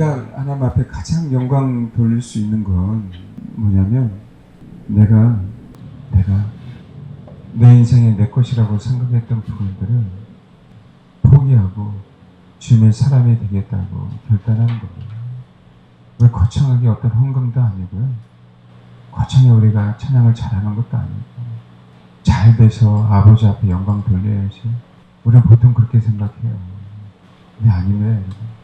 우리가 하나님 앞에 가장 영광 돌릴 수 있는 건 뭐냐면 내가 내가 내 인생에 내 것이라고 생각했던 부분들을 포기하고 주님의 사람이 되겠다고 결단하는. 왜 거창하게 어떤 헌금도 아니고요. 거창하게 우리가 찬양을 잘하는 것도 아니고 잘 돼서 아버지 앞에 영광 돌려야지. 우리는 보통 그렇게 생각해요. 근데 여러분.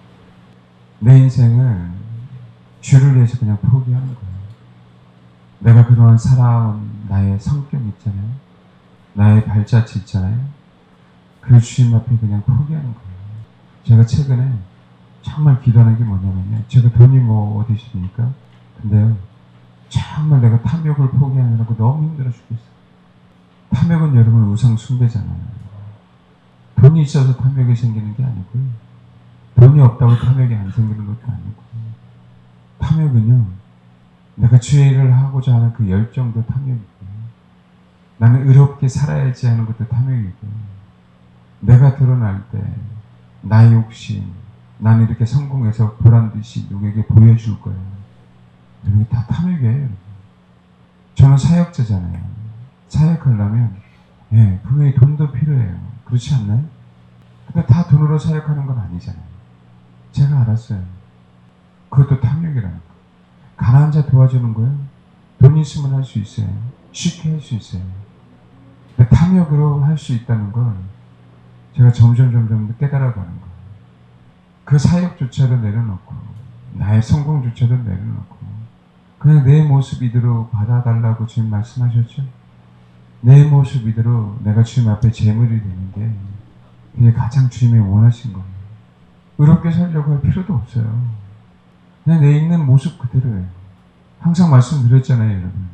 내 인생을 주를 위해서 그냥 포기하는 거예요. 내가 그동안 살아온 나의 성격 있잖아요. 나의 발자취 있잖아요. 그 주님 앞에 그냥 포기하는 거예요. 제가 최근에 정말 기도하는 게 뭐냐면요. 제가 돈이 뭐 어디 있습니까? 근데요. 정말 내가 탐욕을 포기하느라고 너무 힘들어 죽겠어요. 탐욕은 여러분 우상 숭배잖아요. 돈이 있어서 탐욕이 생기는 게 아니고요. 돈이 없다고 탐욕이 안 생기는 것도 아니고. 탐욕은요 내가 주의 일을 하고자 하는 그 열정도 탐욕이고 나는 의롭게 살아야지 하는 것도 탐욕이고 내가 드러날 때 나의 욕심 나는 이렇게 성공해서 보란 듯이 누구에게 보여줄 거예요 이게 다 탐욕이에요. 저는 사역자잖아요. 사역하려면 예, 분명히 돈도 필요해요. 그렇지 않나요? 근데 다 돈으로 사역하는 건 아니잖아요 제가 알았어요. 그것도 탐욕이라는 거. 가난한 자 도와주는 거예요. 돈 있으면 할 수 있어요. 쉽게 할 수 있어요. 탐욕으로 할 수 있다는 걸 제가 점점 점점 깨달아가는 거예요. 그 사역조차도 내려놓고 나의 성공조차도 내려놓고 그냥 내 모습 이대로 받아달라고 주님 말씀하셨죠. 내 모습 이대로 내가 주님 앞에 재물이 되는 게 그게 가장 주님이 원하신 거예요. 의롭게 살려고 할 필요도 없어요. 그냥 내 있는 모습 그대로예요. 항상 말씀드렸잖아요, 여러분.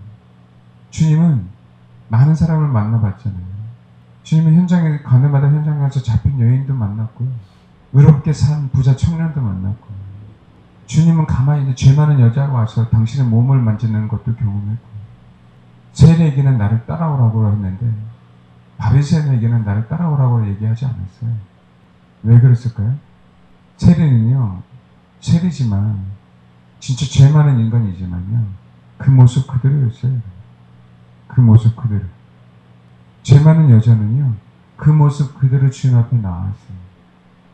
주님은 많은 사람을 만나봤잖아요. 주님은 현장에 가는 마다 현장에 가서 잡힌 여인도 만났고요. 의롭게 산 부자 청년도 만났고 주님은 가만히 있는 죄 많은 여자가 와서 당신의 몸을 만지는 것도 경험했고 세례에게는 나를 따라오라고 했는데 바리새인에게는 나를 따라오라고 얘기하지 않았어요. 왜 그랬을까요? 세리는요, 세리지만, 진짜 죄 많은 인간이지만요, 그 모습 그대로였어요. 그 모습 그대로. 죄 많은 여자는요, 그 모습 그대로 주님 앞에 나왔어요.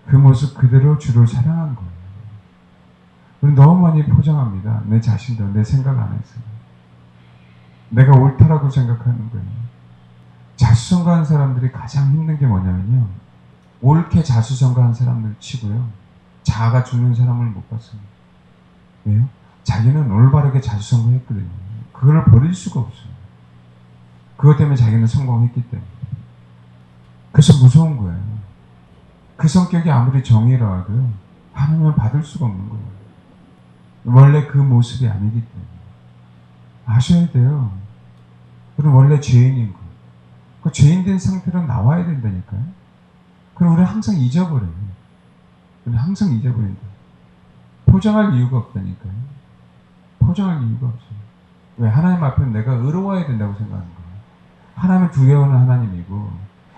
그 모습 그대로 주를 사랑한 거예요. 우리 너무 많이 포장합니다. 내 자신도 내 생각 안에서. 내가 옳다라고 생각하는 거예요. 자수성가한 사람들이 가장 힘든 게 뭐냐면요. 옳게 자수성가한 사람들 치고요. 자아가 죽는 사람을 못 봤습니다. 왜요? 자기는 올바르게 자수성가했거든요. 그걸 버릴 수가 없어요. 그것 때문에 자기는 성공했기 때문에. 그래서 무서운 거예요. 그 성격이 아무리 정의라 하도요. 하나님은 받을 수가 없는 거예요. 원래 그 모습이 아니기 때문에. 아셔야 돼요. 그럼 원래 죄인인 거. 그 죄인 된 상태로 나와야 된다니까요. 그럼 우리는 항상 잊어버려요. 우리는 항상 잊어버린다. 포장할 이유가 없다니까요. 포장할 이유가 없어요. 왜? 하나님 앞에는 내가 의로워야 된다고 생각하는 거예요. 하나님을 두려워하는 하나님이고,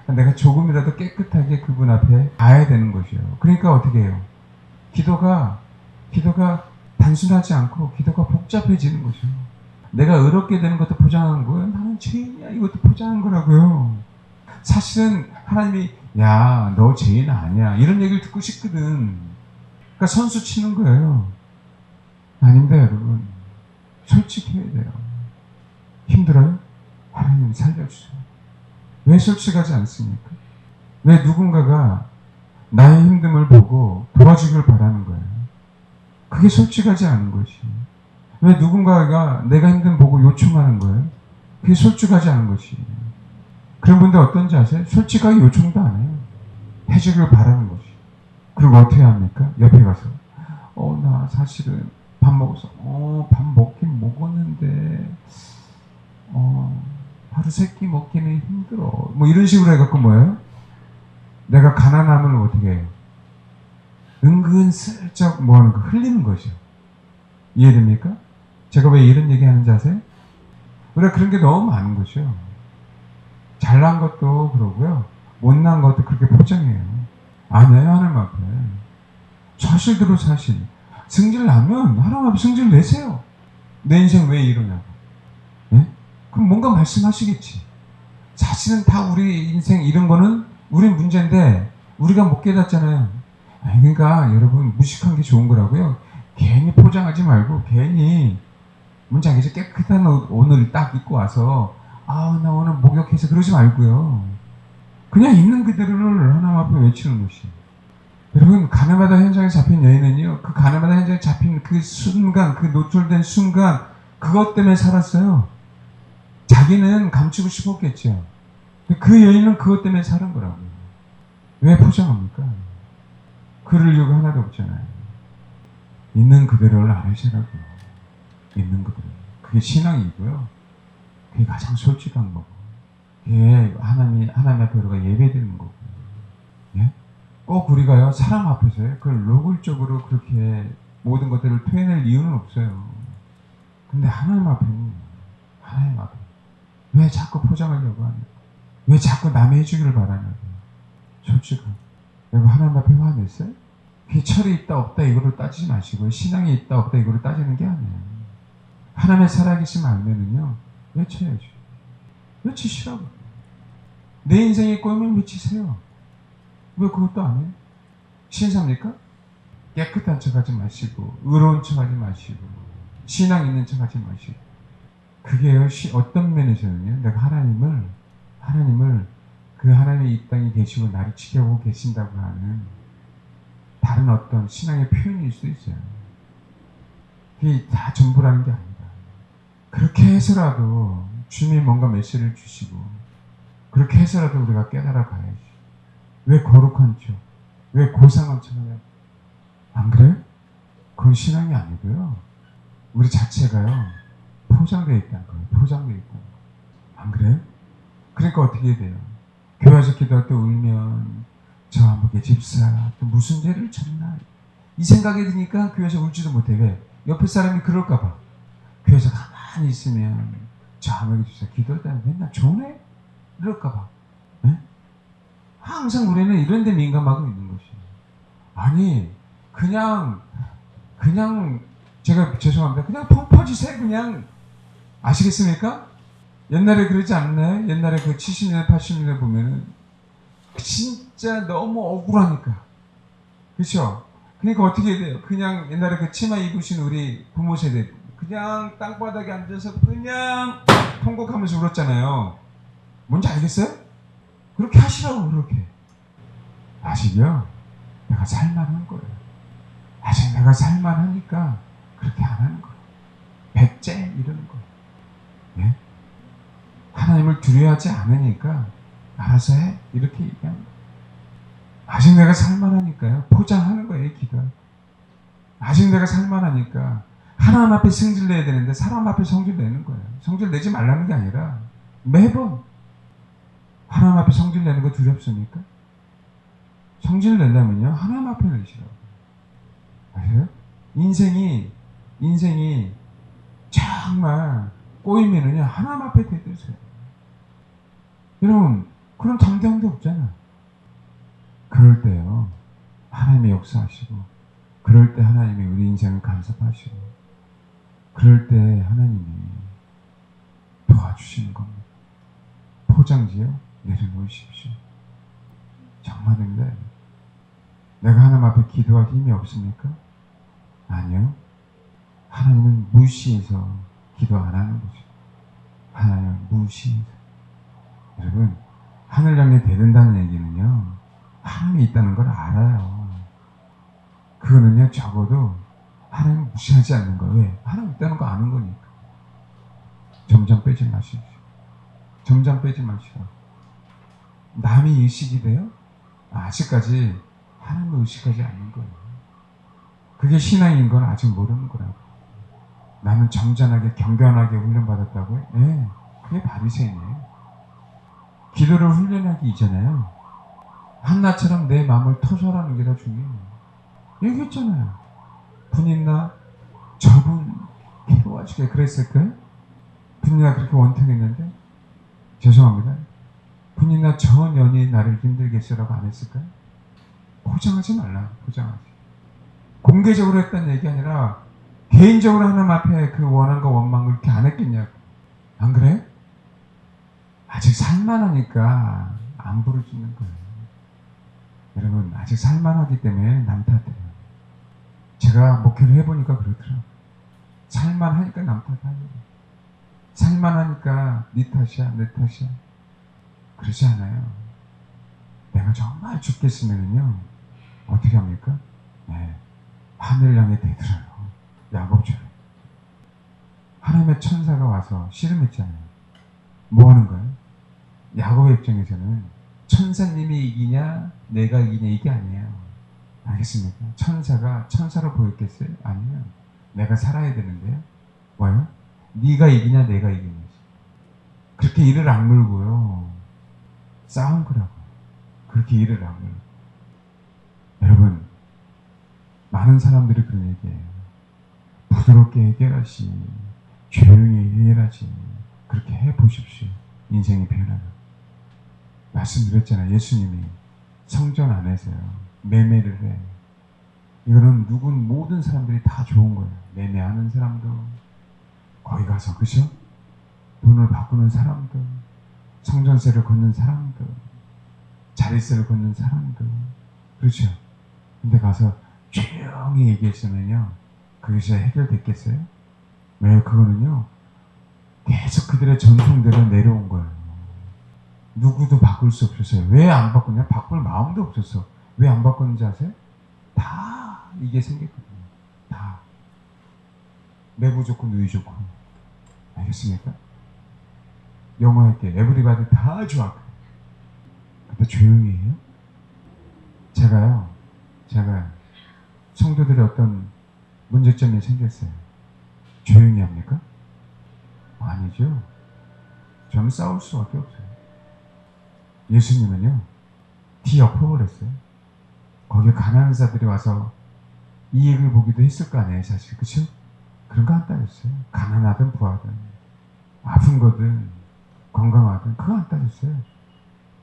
내가 조금이라도 깨끗하게 그분 앞에 가야 되는 것이에요. 그러니까 어떻게 해요? 기도가, 기도가 단순하지 않고 기도가 복잡해지는 거죠. 내가 의롭게 되는 것도 포장한 거예요. 나는 죄인이야. 이것도 포장한 거라고요. 사실은 하나님이 야, 너 죄인 아니야. 이런 얘기를 듣고 싶거든. 그러니까 선수 치는 거예요. 아닙니다, 여러분. 솔직해야 돼요. 힘들어요? 하나님 살려주세요. 왜 솔직하지 않습니까? 왜 누군가가 나의 힘듦을 보고 도와주길 바라는 거예요? 그게 솔직하지 않은 것이. 왜 누군가가 내가 힘듦 보고 요청하는 거예요? 그게 솔직하지 않은 것이. 그런 분들 어떤지 아세요? 솔직하게 요청도 안 해요. 해주길 바라는 것이. 그리고 어떻게 합니까? 옆에 가서, 어, 나 사실은 밥 먹어서, 어, 밥 먹긴 먹었는데, 어, 하루 세 끼 먹기는 힘들어. 뭐 이런 식으로 해갖고 뭐예요? 내가 가난함을 어떻게 해요? 은근 슬쩍 뭐 하는 거 흘리는 거죠. 이해됩니까? 제가 왜 이런 얘기 하는지 아세요? 우리가 그런 게 너무 많은 거죠. 잘난 것도 그러고요. 못난 것도 그렇게 포장해요. 아니에요, 하나님 앞에. 저 사실대로 사실. 승질 나면 하나님 앞에 승질 내세요. 내 인생 왜 이러냐고. 예? 그럼 뭔가 말씀하시겠지. 사실은 다 우리 인생 이런 거는 우리 문제인데 우리가 못 깨닫잖아요. 그러니까 여러분 무식한 게 좋은 거라고요. 괜히 포장하지 말고 괜히 문장에서 깨끗한 옷 오늘 딱 입고 와서 아 나 오늘 목욕해서 그러지 말고요. 그냥 있는 그대로를 하나님 앞에 외치는 것이. 여러분 가나마다 현장에 잡힌 여인은요. 그 가나마다 현장에 잡힌 그 순간, 그 노출된 순간 그것 때문에 살았어요. 자기는 감추고 싶었겠죠. 그 여인은 그것 때문에 사는 거라고요. 왜 포장합니까? 그럴 이유가 하나도 없잖아요. 있는 그대로를 알으시라고요. 있는 그대로. 그게 신앙이고요. 그게 가장 솔직한 거고. 그게 하나님, 하나님 앞에 우리가 예배드리는 거고. 예? 꼭 우리가요, 사람 앞에서요, 그걸 노골적으로 그렇게 모든 것들을 표현할 이유는 없어요. 근데 하나님 앞에는, 하나님 앞에. 왜 자꾸 포장하려고 하냐? 왜 자꾸 남의 해주기를 바라냐고. 솔직한. 여러분, 하나님 앞에 화냈어요? 그게 철이 있다 없다 이거를 따지지 마시고요. 신앙이 있다 없다 이거를 따지는 게 아니에요. 하나님의 살아계심 알면은요. 외쳐야죠. 외치시라고. 내 인생에 꼬이면 외치세요. 왜 그것도 안 해요? 신사입니까? 깨끗한 척 하지 마시고 의로운 척 하지 마시고 신앙 있는 척 하지 마시고 그게요. 시- 어떤 면에서는요. 내가 하나님을 하나님을 그 하나님이 이 땅에 계시고 나를 지켜보고 계신다고 하는 다른 어떤 신앙의 표현일 수도 있어요. 그게 다 전부라는 게 아니다. 그렇게 해서라도 주님이 뭔가 메시지를 주시고 그렇게 해서라도 우리가 깨달아 가야지. 왜 거룩한 척, 왜 고상한 척 하냐? 안 그래요? 그건 신앙이 아니고요. 우리 자체가요 포장되어 있다는 거예요. 포장되어 있다는 거예요. 안 그래요? 그러니까 어떻게 돼요? 교회에서 기도할 때 울면 저 아무개 집사 또 무슨 죄를 졌나 이 생각이 드니까 교회에서 울지도 못해 왜? 옆에 사람이 그럴까 봐 교회에서 가만 히 있으면 집사 기도할 때는 맨날 좋네? 이럴까봐 예? 항상 우리는 이런 데 민감하고 있는 것이 아니 그냥 그냥 제가 죄송합니다 그냥 펑 퍼지세요 그냥 아시겠습니까? 옛날에 그러지 않나요? 옛날에 그 70년대 80년대 보면은 진짜 너무 억울하니까. 그렇죠? 그러니까 어떻게 돼요? 그냥 옛날에 그 치마 입으신 우리 부모 세대 그냥 땅바닥에 앉아서 그냥 통곡하면서 울었잖아요. 뭔지 알겠어요? 그렇게 하시라고 그렇게. 아시죠? 내가 살만한 거예요. 아직 내가 살만하니까 그렇게 안 하는 거예요. 백제 이러는 거예요. 예? 하나님을 두려워하지 않으니까 알아서 해 이렇게 얘기하는 거예요. 아직 내가 살만하니까요 포장하는 거예요 기도. 아직 내가 살만하니까 하나님 앞에 성질 내야 되는데 사람 앞에 성질 내는 거예요. 성질 내지 말라는 게 아니라 매번 하나님 앞에 성질 내는 거 두렵습니까? 성질 내려면요 하나님 앞에 내시라고. 아세요? 인생이 인생이 정말 꼬이면은요 하나님 앞에 대드세요. 여러분 그런 당장도 없잖아. 그럴 때요 하나님이 역사하시고 그럴 때 하나님이 우리 인생을 간섭하시고 그럴 때 하나님이 도와주시는 겁니다. 포장지요 내려놓으십시오. 정말인데 내가 하나님 앞에 기도할 힘이 없습니까? 아니요. 하나님은 무시해서 기도 안 하는 거죠. 하나님을 무시해서. 여러분, 하늘 향해 대든다는 얘기는요, 하나님이 있다는 걸 알아요. 그거는요, 적어도 하나님 무시하지 않는 거예요. 왜? 하나님 있다는 거 아는 거니까. 점점 빼지 마십시오. 점점 빼지 마시고. 남이 의식이 돼요? 아직까지 하나님을 의식하지 않는 거예요. 그게 신앙인 건 아직 모르는 거라고. 나는 점잖하게 경건하게 훈련받았다고요? 예, 그게 바리새인이에요. 기도를 훈련하기 이전에요. 한나처럼 내 마음을 터설하는 게 더 중요해요. 얘기했잖아요. 분인나 저분 괴로워지게 그랬을까요? 분인나 그렇게 원통했는데 죄송합니다. 분인나 저 년이 나를 힘들게 했으라고 안 했을까요? 포장하지 말라. 포장하지. 공개적으로 했다는 얘기 아니라 개인적으로 하나님 앞에 그 원한과 원망을 그렇게 안 했겠냐고. 안 그래? 아직 살만하니까 안 부르짖는 거예요. 여러분, 아직 살만하기 때문에 남 탓해요. 제가 목회를 해보니까 그렇더라고요. 살만하니까 남 탓하는 살만하니까 네 탓이야, 내 탓이야. 그러지 않아요. 내가 정말 죽겠으면요 어떻게 합니까? 네, 하늘 향해 대들어요. 야곱처럼. 하나님의 천사가 와서 씨름했잖아요. 뭐 하는 거예요? 야곱의 입장에서는 천사님이 이기냐, 내가 이기냐 이게 아니에요. 알겠습니까? 천사가 천사로 보였겠어요? 아니면 내가 살아야 되는데요. 뭐요? 네가 이기냐, 내가 이기냐. 그렇게 이를 악물고요. 싸운 거라고. 그렇게 이를 악물고. 여러분, 많은 사람들이 그런 얘기해요. 부드럽게 해결하시, 조용히 해결하지. 그렇게 해 보십시오. 인생이 변하는. 말씀드렸잖아요. 예수님이 성전 안에서요. 매매를 해. 이거는 누군 모든 사람들이 다 좋은 거예요. 매매하는 사람도 거기 가서 그죠? 돈을 바꾸는 사람도 성전세를 걷는 사람도 자릿세를 걷는 사람도 그렇죠? 근데 가서 조용히 얘기했으면요 그것이 해결됐겠어요? 왜 그거는요 계속 그들의 전통대로 내려온 거예요 누구도 바꿀 수 없었어요 왜 안 바꾸냐? 바꿀 마음도 없었어 왜 안 바꾸는지 아세요? 다 이게 생겼거든요 다 내부 좋고 누이 좋고 알겠습니까? 영어 할때 에브리바디 다 좋아. 근데 조용히 해요? 제가요, 제가 성도들의 어떤 문제점이 생겼어요. 조용히 합니까? 아니죠. 저는 싸울 수밖에 없어요. 예수님은요, 뒤 엎어버렸어요. 거기에 가난한 자들이 와서 이익을 보기도 했을 거 아니에요, 사실. 그쵸? 그런 거안 따졌어요. 가난하든 부하든, 아픈 거든, 건강하든 그거 안 따졌어요.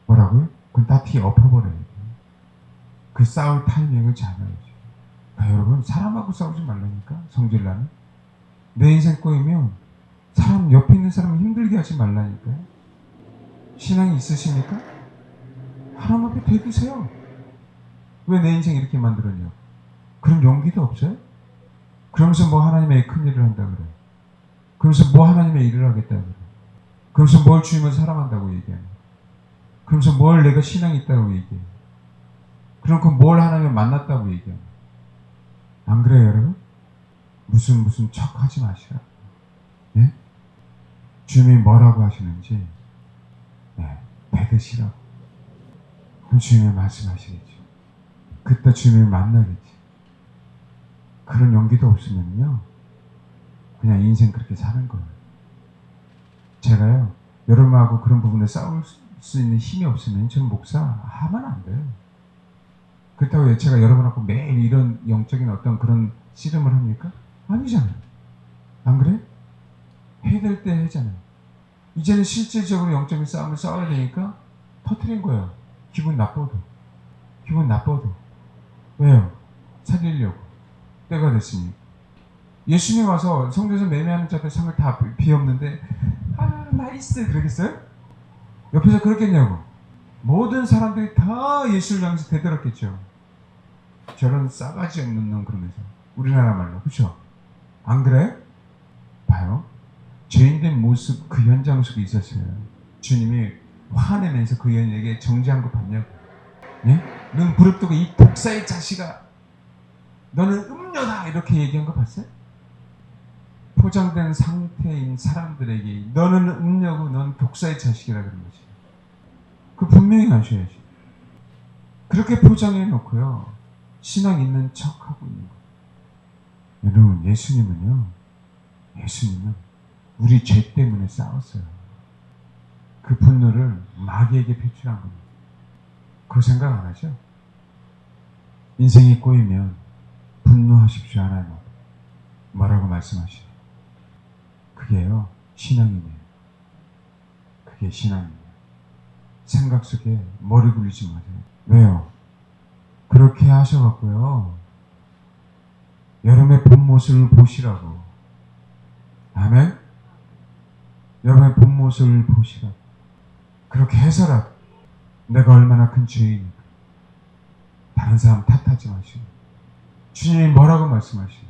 뭐라고요? 그건 다뒤 엎어버려야 돼요. 그 싸울 타이밍을 잡아야죠. 아, 여러분 사람하고 싸우지 말라니까 성질나는. 내 인생 꼬이면 사람 옆에 있는 사람 힘들게 하지 말라니까요. 신앙이 있으십니까? 하나님 앞에 대두세요. 왜 내 인생 이렇게 만들었냐? 그런 용기도 없어요? 그러면서 뭐 하나님의 큰 일을 한다 그래. 그러면서 뭐 하나님의 일을 하겠다 그래. 그러면서 뭘 주님을 사랑한다고 얘기하는 그러면서 뭘 내가 신앙이 있다고 얘기해 그러고 뭘 하나님을 만났다고 얘기하는 안 그래요 여러분? 무슨 무슨 척 하지 마시라 예? 주님이 뭐라고 하시는지 네, 받으시라고 그럼 주님이 말씀하시겠죠 그때 주님을 만나겠지 그런 용기도 없으면요 그냥 인생 그렇게 사는 거예요 제가요, 여러분하고 그런 부분에 싸울 수 있는 힘이 없으면 저는 목사 하면 안 돼요. 그렇다고 제가 여러분하고 매일 이런 영적인 어떤 그런 씨름을 합니까? 아니잖아요. 안 그래? 해야 될때 하잖아요. 이제는 실질적으로 영적인 싸움을 싸워야 되니까 터트린 거예요. 기분 나빠도. 기분 나빠도. 왜요? 살리려고. 때가 됐으니. 예수님 와서 성전에서 매매하는 자들 상을 다 비없는데 아 나이스 그러겠어요? 옆에서 그렇겠냐고 모든 사람들이 다 예수를 향해서 대들었겠죠 저런 싸가지 없는 놈 그러면서 우리나라 말로 그렇죠? 안 그래? 봐요 죄인된 모습 그 현장 속에 있었어요 주님이 화내면서 그 여인에게 정지한 거 봤냐고 예? 넌 부릅뜨고 이 독사의 자식아 너는 음녀다 이렇게 얘기한 거 봤어요? 포장된 상태인 사람들에게 너는 음녀고 넌 독사의 자식이라 그런 거지. 그 분명히 아셔야지. 그렇게 포장해 놓고요. 신앙 있는 척 하고 있는 거예요. 여러분, 예수님은요. 예수님은 우리 죄 때문에 싸웠어요. 그 분노를 마귀에게 표출한 겁니다. 그 생각 안 하죠? 인생이 꼬이면 분노하십시오 하나님. 뭐라고 말씀하시죠? 그게요, 신앙이네요. 그게 신앙이에요. 생각 속에 머리 굴리지 마세요. 왜요? 그렇게 하셔갖고요. 여러분의 본 모습을 보시라고. 아멘? 여러분의 본 모습을 보시라고. 그렇게 해서라도 내가 얼마나 큰 죄인인가. 다른 사람 탓하지 마시고. 주님이 뭐라고 말씀하시고.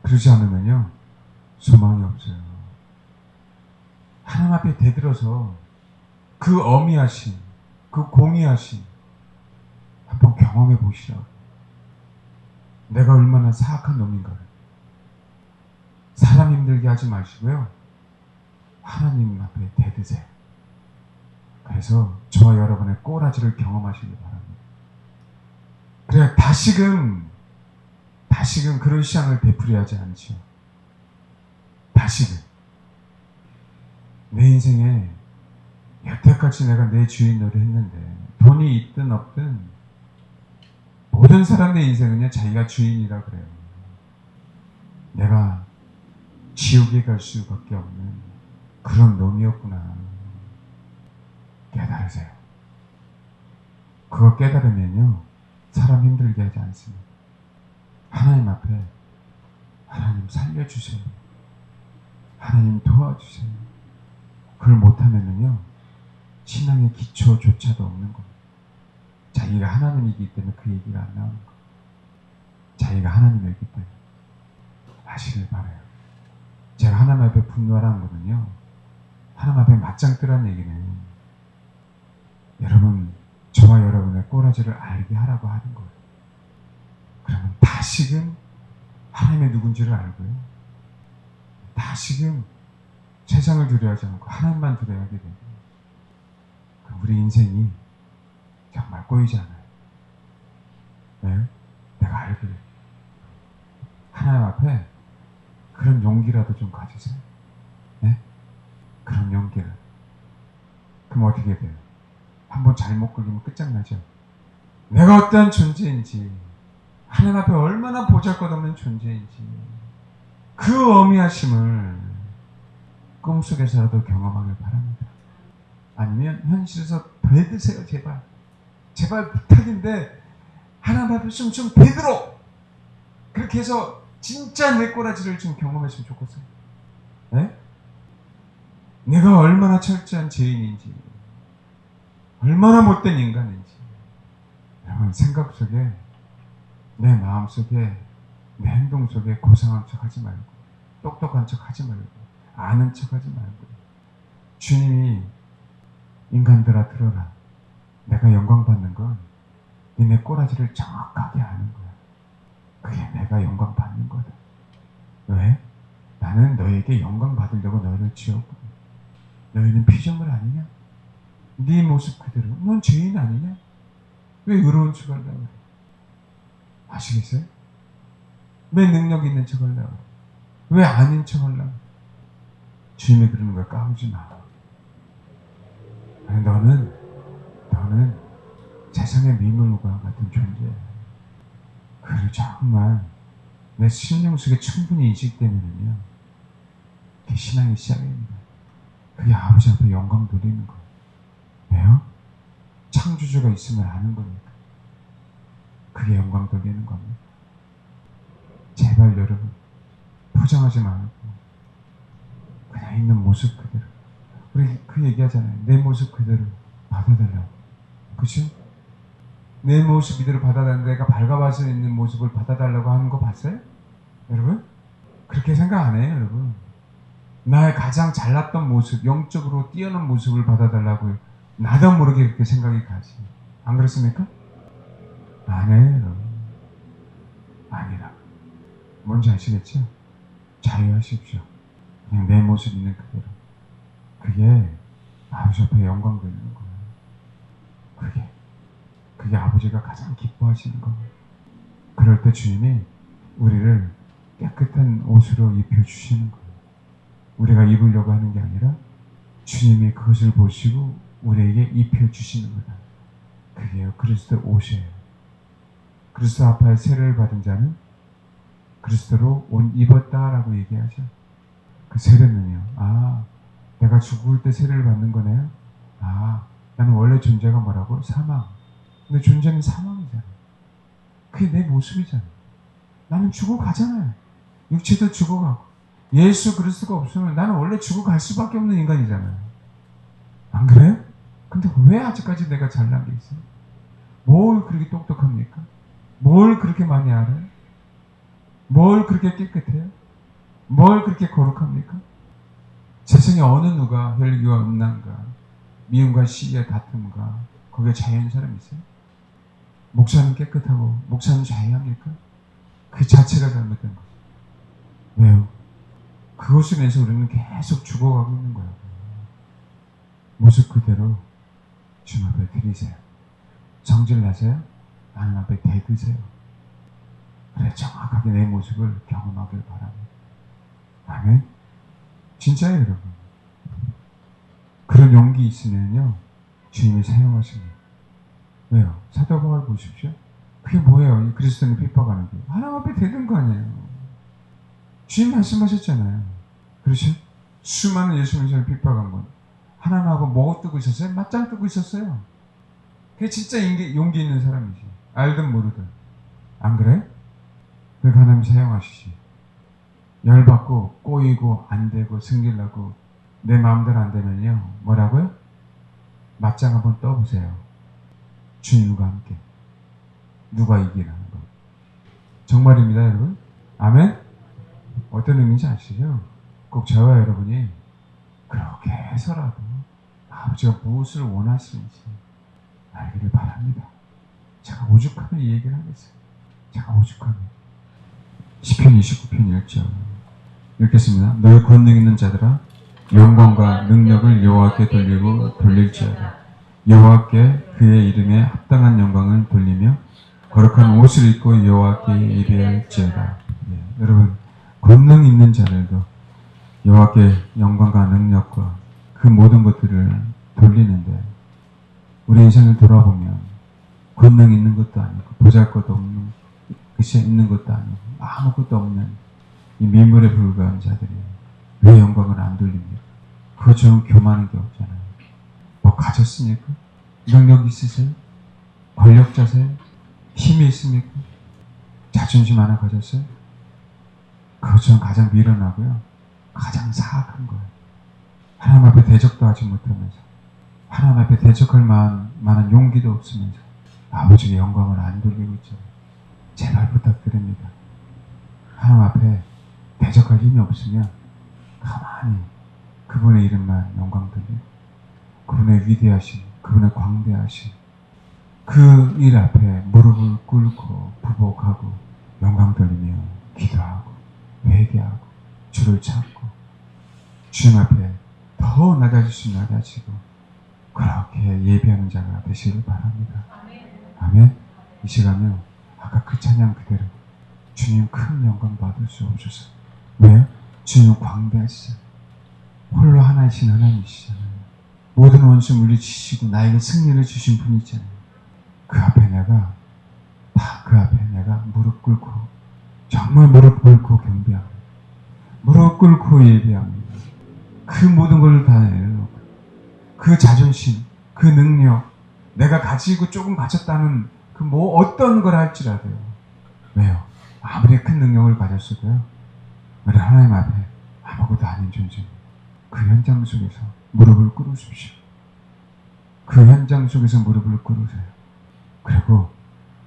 그러지 않으면요. 소망이 없어요. 하나님 앞에 대들어서 그 어미하신, 그 공의하신 한번 경험해 보시라고. 내가 얼마나 사악한 놈인가를. 사람 힘들게 하지 마시고요. 하나님 앞에 대드세요. 그래서 저와 여러분의 꼬라지를 경험하시기 바랍니다. 그래 다시금 다시금 그런 시간을 되풀이하지 않죠. 다시금 내 인생에 여태까지 내가 내 주인 노릇 했는데 돈이 있든 없든 모든 사람의 인생은요 자기가 주인이라 그래요. 내가 지옥에 갈 수밖에 없는 그런 놈이었구나. 깨달으세요. 그거 깨달으면요 사람 힘들게 하지 않습니다. 하나님 앞에 하나님 살려주세요. 하나님 도와주세요. 그걸 못하면은요 신앙의 기초조차도 없는 겁니다. 자기가 하나님이기 때문에 그 얘기가 안 나오는 거예요. 자기가 하나님이기 때문에 아시길 바라요. 제가 하나님 앞에 분노하라는 거는요. 하나님 앞에 맞짱 뜨라는 얘기는 여러분 저와 여러분의 꼬라지를 알게 하라고 하는 거예요. 그러면 다시금 하나님의 누군지를 알고요. 다시금 세상을 두려워하지 않고 하나님만 두려워하게 그럼 우리 인생이 정말 꼬이지 않아요. 네? 내가 알기를 하나님 앞에 그런 용기라도 좀 가지세요. 네? 그런 용기를. 그럼 어떻게 돼요? 한번 잘못 걸리면 끝장나죠. 내가 어떠한 존재인지, 하나님 앞에 얼마나 보잘것없는 존재인지, 그 어미하심을 꿈속에서라도 경험하길 바랍니다. 아니면 현실에서 되드세요, 제발. 제발 부탁인데, 하나님 앞에 좀, 좀 되도록! 그렇게 해서 진짜 내 꼬라지를 좀 경험했으면 좋겠어요. 네? 내가 얼마나 철저한 죄인인지, 얼마나 못된 인간인지, 여러분 생각 속에, 내 마음 속에, 내 행동 속에 고상한 척 하지 말고, 똑똑한 척 하지 말고, 아는 척 하지 말고, 주님이 인간들아 들어라. 내가 영광 받는 건 니네 꼬라지를 정확하게 아는 거야. 그게 내가 영광 받는 거다. 왜? 나는 너에게 영광 받으려고 너희를 지었거든. 너희는 피조물 아니냐? 네 모습 그대로. 넌 죄인 아니냐? 왜 의로운 척 하려고 그래? 아시겠어요? 왜 능력 있는 척 하려고 그래? 왜 아닌 척 하려고 그래? 주님이 그러는 걸 까부지 마. 아니, 너는, 너는 세상의 미물과 같은 존재야. 그리고 정말 내 심령 속에 충분히 인식되면요. 그게 신앙의 시작입니다. 그게 아버지 앞에 영광 돌리는 거예요. 왜요? 창조주가 있으면 아는 거니까. 그게 영광 돌리는 겁니다. 제발 여러분, 포장하지 말고, 그냥 있는 모습 그대로. 우리 그 얘기하잖아요. 내 모습 그대로 받아달라고. 그죠? 내 모습 이대로 받아달라고 내가 밝아봐서 있는 모습을 받아달라고 하는 거 봤어요? 여러분? 그렇게 생각 안 해요, 여러분. 나의 가장 잘났던 모습, 영적으로 뛰어난 모습을 받아달라고 나도 모르게 그렇게 생각이 가지. 안 그렇습니까? 아니에요. 아니라. 뭔지 아시겠죠? 자유하십시오. 그냥 내 모습 있는 그대로. 그게 아버지 앞에 영광 돌리는 거예요. 그게. 그게 아버지가 가장 기뻐하시는 거예요. 그럴 때 주님이 우리를 깨끗한 옷으로 입혀주시는 거예요. 우리가 입으려고 하는 게 아니라 주님이 그것을 보시고 우리에게 입혀 주시는 거다. 그게요. 그리스도 옷이에요. 그리스도 아파의 세례를 받은 자는 그리스도로 옷 입었다라고 얘기하죠. 그 세례는요. 아, 내가 죽을 때 세례를 받는 거네요. 아, 나는 원래 존재가 뭐라고? 사망. 근데 존재는 사망이잖아. 그게 내 모습이잖아. 나는 죽어가잖아요. 육체도 죽어가고. 예수 그리스도가 없으면 나는 원래 죽어갈 수밖에 없는 인간이잖아요. 안 그래요? 근데 왜 아직까지 내가 잘난 게 있어요? 뭘 그렇게 똑똑합니까? 뭘 그렇게 많이 알아요? 뭘 그렇게 깨끗해요? 뭘 그렇게 거룩합니까? 세상에 어느 누가 혈기와 음란과 미움과 시기와 다툼과 거기에 자유한 사람 있어요? 목사는 깨끗하고 목사는 자유합니까? 그 자체가 잘못된 거죠. 왜요? 그것을 인해서 우리는 계속 죽어가고 있는 거예요. 모습 그대로 주님 앞에 드리세요. 정질 나세요? 하나님 앞에 대드세요. 그래 정확하게 내 모습을 경험하길 바랍니다. 아멘. 진짜예요, 여러분. 그런 용기 있으면요, 주님이 사용하십니다. 왜요? 사도 바울 보십시오. 그게 뭐예요? 이 그리스도인을 핍박하는 게. 하나님 앞에 대든 거 아니에요. 주님 말씀하셨잖아요. 그렇죠? 수많은 예수 님을 핍박한 건 하나님하고 뭐 뜨고 있었어요? 맞짱 뜨고 있었어요. 그게 진짜 용기, 용기 있는 사람이지. 알든 모르든. 안 그래? 그러니까 하나님 사용하시지. 열받고 꼬이고 안 되고 승질나고 내 마음대로 안 되면요. 뭐라고요? 맞짱 한번 떠보세요. 주님과 함께. 누가 이기라는 거. 정말입니다, 여러분. 아멘? 어떤 의미인지 아시죠? 꼭 저와 여러분이 그렇게 해서라도 아버지가 무엇을 원하시는지 알기를 바랍니다. 제가 오죽하면 이 얘기를 하겠어요. 제가 오죽하면. 10편 29편 1절 읽겠습니다. 너희 권능 있는 자들아 영광과 능력을 여호와께 돌리고 돌릴지어다. 여호와께 그의 이름에 합당한 영광을 돌리며 거룩한 옷을 입고 여호와께 예배할지어다. 예, 여러분 권능 있는 자들도 여호와께 영광과 능력과 그 모든 것들을 돌리는데 우리 인생을 돌아보면 권능 있는 것도 아니고 보잘것 없는 것이 있는 것도 아니고 아무것도 없는 이 밀물에 불과한 자들이 왜 영광을 안 돌립니까? 그것처럼 교만한 게 없잖아요. 뭐 가졌습니까? 능력 있으세요? 권력자세요? 힘이 있습니까? 자존심 하나 가졌어요? 그것처럼 가장 미련하고요. 가장 사악한 거예요. 하나님 앞에 대적도 하지 못하면서 하나님 앞에 대적할 만한, 만한 용기도 없으면서 아버지의 영광을 안 돌리고 있잖아요. 제발 부탁드립니다. 하나님 앞에 대적할 힘이 없으면 가만히 그분의 이름만 영광 돌리고 그분의 위대하신 그분의 광대하신 그 일 앞에 무릎을 꿇고 부복하고 영광 돌리며 기도하고 회개하고 주를 찾고 주님 앞에 더 낮아지시면 낮아지고 그렇게 예배하는 자가 되시길 바랍니다. 아멘. 이 시간은 아까 그 찬양 그대로 주님 큰 영광 받을 수 없어서 왜요? 주님 광대하시잖아요. 홀로 하나이신 하나님이시잖아요. 모든 원수 물리치시고 나에게 승리를 주신 분이잖아요. 그 앞에 내가 다 그 앞에 내가 무릎 꿇고 정말 무릎 꿇고 경배합니다. 무릎 꿇고 예배합니다. 그 모든 걸다 내려놓고 그 자존심, 그 능력, 내가 가지고 조금 가졌다는 그 뭐 어떤 걸 할지라도요. 왜요? 아무리 큰 능력을 가졌어도요. 우리 하나님 앞에 아무것도 아닌 존재입니다. 그 현장 속에서 무릎을 꿇으십시오. 그 현장 속에서 무릎을 꿇으세요. 그리고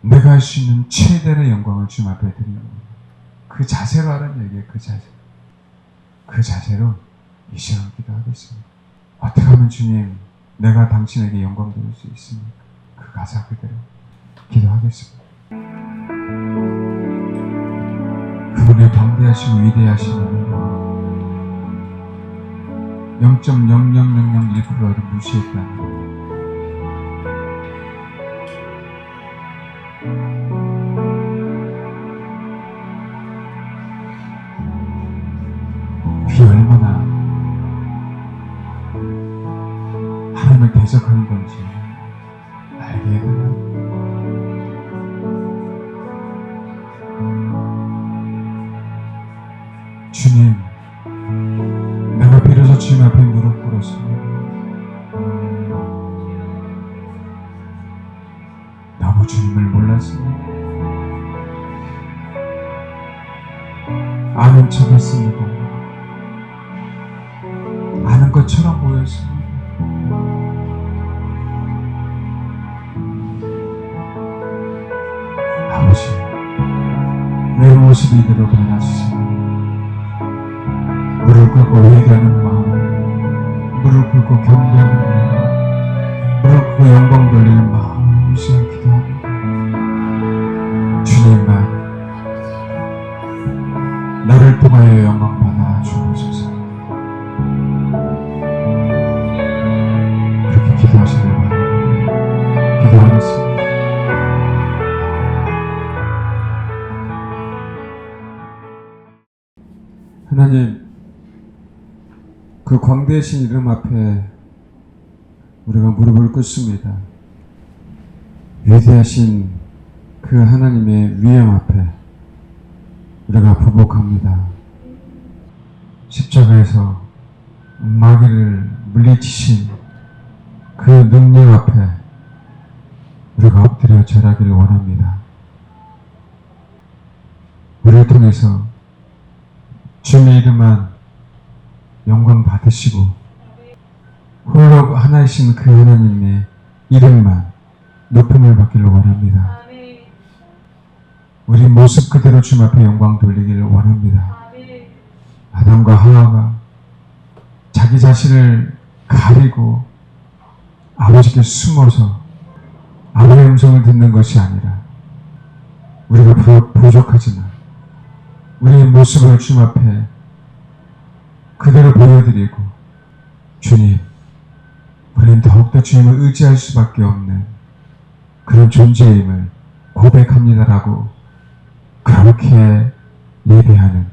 내가 할 수 있는 최대의 영광을 주님 앞에 드리는 겁니다. 그 자세로 하라는 얘기예요. 그 자세. 그 자세로 이 시간 기도하겠습니다. 어떻게 하면 주님, 내가 당신에게 영광 돌릴 수 있습니까? 그 가사 그대로 기도하겠습니다. 그분의 방대하시고 위대하심을 0.0001%를 무시했다는 꿇었습니다 너무 주님을 몰랐습니다 아는 척 했습니다. 아는 것처럼 보였습니다. 아버지, 내 모습 이대로 변하시오. 무릎 꿇고 회개하는 마음, 무릎 꿇고 경배하는 마음, 무릎 꿇고 영광 돌리는 마음, 이 시간 기도합니다. 주님만 나를 통하여 영광 받아 주옵소서. 그렇게 기도하시길 바랍니다. 기도하겠습니다. 하나님, 그 광대하신 이름 앞에 우리가 무릎을 꿇습니다. 위대하신 그 하나님의 위엄 앞에 우리가 부복합니다. 십자가에서 마귀를 물리치신 그 능력 앞에 우리가 엎드려 절하기를 원합니다. 우리를 통해서 주님의 이름만 영광 받으시고 홀로 하나이신 그 하나님의 이름만 높임을 받기를 원합니다. 우리 모습 그대로 주님 앞에 영광 돌리기를 원합니다. 아담과 하와가 자기 자신을 가리고 아버지께 숨어서 아버지의 음성을 듣는 것이 아니라 우리가 부- 부족하지만 우리의 모습을 주님 앞에 그대로 보여드리고 주님 우리는 더욱더 주님을 의지할 수밖에 없는 그런 존재임을 고백합니다라고 그렇게 예배하는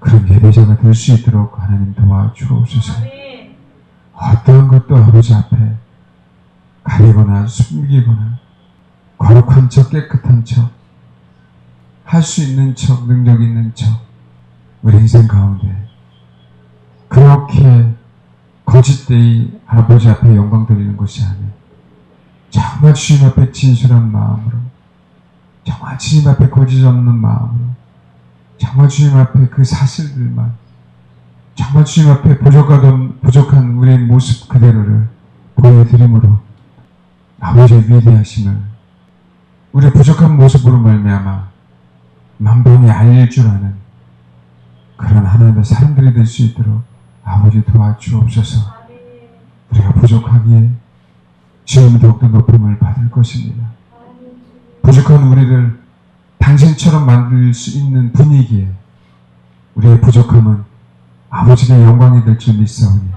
그런 예배자가 될 수 있도록 하나님 도와주옵소서. 어떠한 것도 아버지 앞에 가리거나 숨기거나 거룩한 척 깨끗한 척 할 수 있는 척 능력 있는 척 우리 인생 가운데 그렇게 거짓되이 아버지 앞에 영광 돌리는 것이 아니라 정말 주님 앞에 진실한 마음으로 정말 주님 앞에 거짓 없는 마음으로 정말 주님 앞에 그 사실들만 정말 주님 앞에 부족하던 부족한 우리의 모습 그대로를 보여드림으로 아버지의 위대하심을 우리의 부족한 모습으로 말미암아 만방에 알릴 줄 아는 그런 하나님의 사람들이 될 수 있도록 아버지 도와주옵소서. 우리가 부족하기에 주님 더욱더 높임을 받을 것입니다. 부족한 우리를 당신처럼 만들 수 있는 분위기에 우리의 부족함은 아버지의 영광이 될 줄 믿사오니.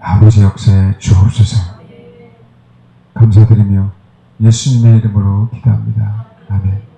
아버지 역사에 주옵소서. 감사드리며 예수님의 이름으로 기도합니다. 아멘